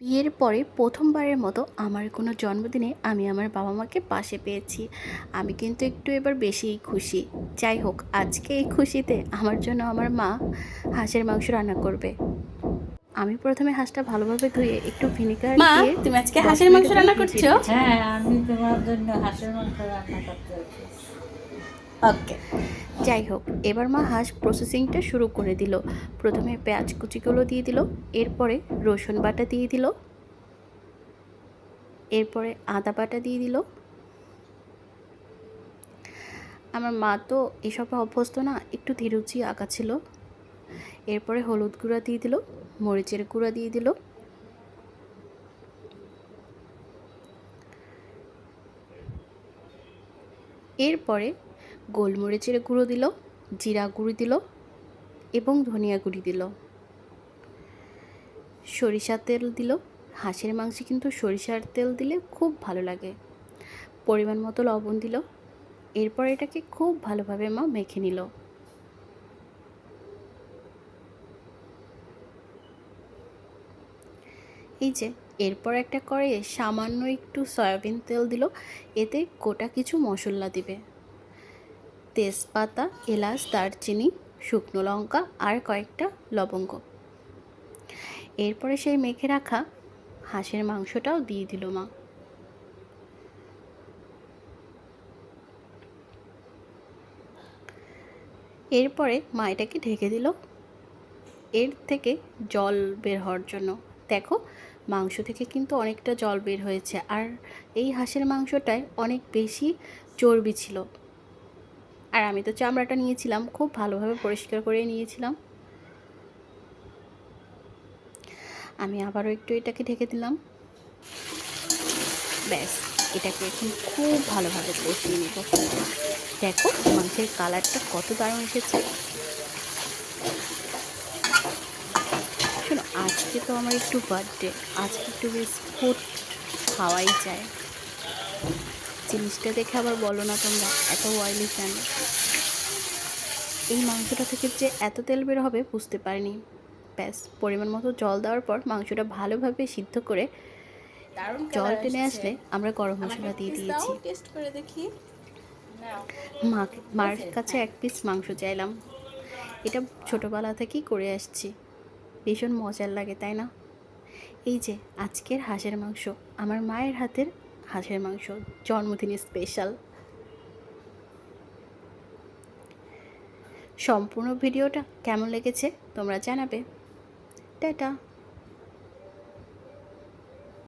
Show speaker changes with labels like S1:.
S1: বিয়ের পরে প্রথমবারের মতো আমার কোনো জন্মদিনে আমি আমার বাবা মাকে পাশে পেয়েছি। আমি কিন্তু একটু এবার বেশিই খুশি। যাই হোক আজকে এই খুশিতে আমার জন্য আমার মা হাঁসের মাংস রান্না করবে। আমি প্রথমে হাঁসটা ভালোভাবে ধুয়ে একটু ভিনেগার দিয়ে
S2: তুমি আজকে হাঁসের মাংস রান্না করছ?
S3: হ্যাঁ আমি তোমার জন্য হাঁসের মাংস রান্না করতে
S2: ওকে
S1: যাই হোক, এবার মা হাঁস প্রসেসিংটা শুরু করে দিল। প্রথমে পেঁয়াজ কুচিগুলো দিয়ে দিল, এরপরে রসুন বাটা দিয়ে দিল, এরপরে আদা বাটা দিয়ে দিল। আমার মা তো এসবে অভ্যস্ত না, একটু ধীরুচি আঁকা ছিল। এরপরে হলুদ গুঁড়া দিয়ে দিল, মরিচের গুঁড়া দিয়ে দিল। এরপরে গোলমরিচের গুঁড়ো দিল, জিরা গুঁড়ি দিল এবং ধনিয়া গুঁড়ি দিল। সরিষার তেল দিল। হাঁসের মাংসে কিন্তু সরিষার তেল দিলে খুব ভালো লাগে। পরিমাণ মতো লবণ দিল। এরপর এটাকে খুব ভালোভাবে মা মেখে নিল। এই যে, এরপর একটা কড়াইয়ে সামান্য একটু সয়াবিন তেল দিল। এতে গোটা কিছু মশলা দিবে। তেজপাতা, এলাচ, দারচিনি, শুকনো লঙ্কা আর কয়েকটা লবঙ্গ। এরপরে সেই মেখে রাখা হাঁসের মাংসটাও দিয়ে দিল মা। এরপরে মা এটাকে ঢেকে দিল। এর থেকে জল বের হওয়ার জন্য। দেখো, মাংস থেকে কিন্তু অনেকটা জল বের হয়েছে। আর এই হাঁসের মাংসটায় অনেক বেশি চর্বি ছিল। আর আমি তো চামড়াটা নিয়েছিলাম, খুব ভালোভাবে পরিষ্কার করে নিয়েছিলাম। আমি আবারও একটু এটাকে ঢেকে দিলাম। ব্যাস, এটাকে এখন খুব ভালোভাবে কষিয়ে নেব। দেখো, মাংসের কালারটা কত দারুণ এসেছে। শোনো, আজকে তো আমার একটু বার্থডে আজকে একটু বিস্কুট খাওয়াই যায়। জিনিসটা দেখে আবার বলো না তোমরা এত অয়েলি কেন? এই মাংসটা থেকে যে এত তেল বের হবে বুঝতে পারিনি। ব্যাস পরিমাণ মতো জল দেওয়ার পর মাংসটা ভালোভাবে সিদ্ধ করে জল টেনে আসলে আমরা গরম মশলা দিয়ে দিয়েছি।
S2: টেস্ট করে দেখি।
S1: মা মার কাছে এক পিস মাংস চাইলাম। এটা ছোটোবেলা থেকেই করে আসছি। ভীষণ মজার লাগে তাই না? এই যে আজকের হাঁসের মাংস আমার মায়ের হাতের হাঁসের মাংস জন্মদিনে স্পেশাল সম্পূর্ণ ভিডিওটা কেমন লেগেছে তোমরা জানাবে। টাটা।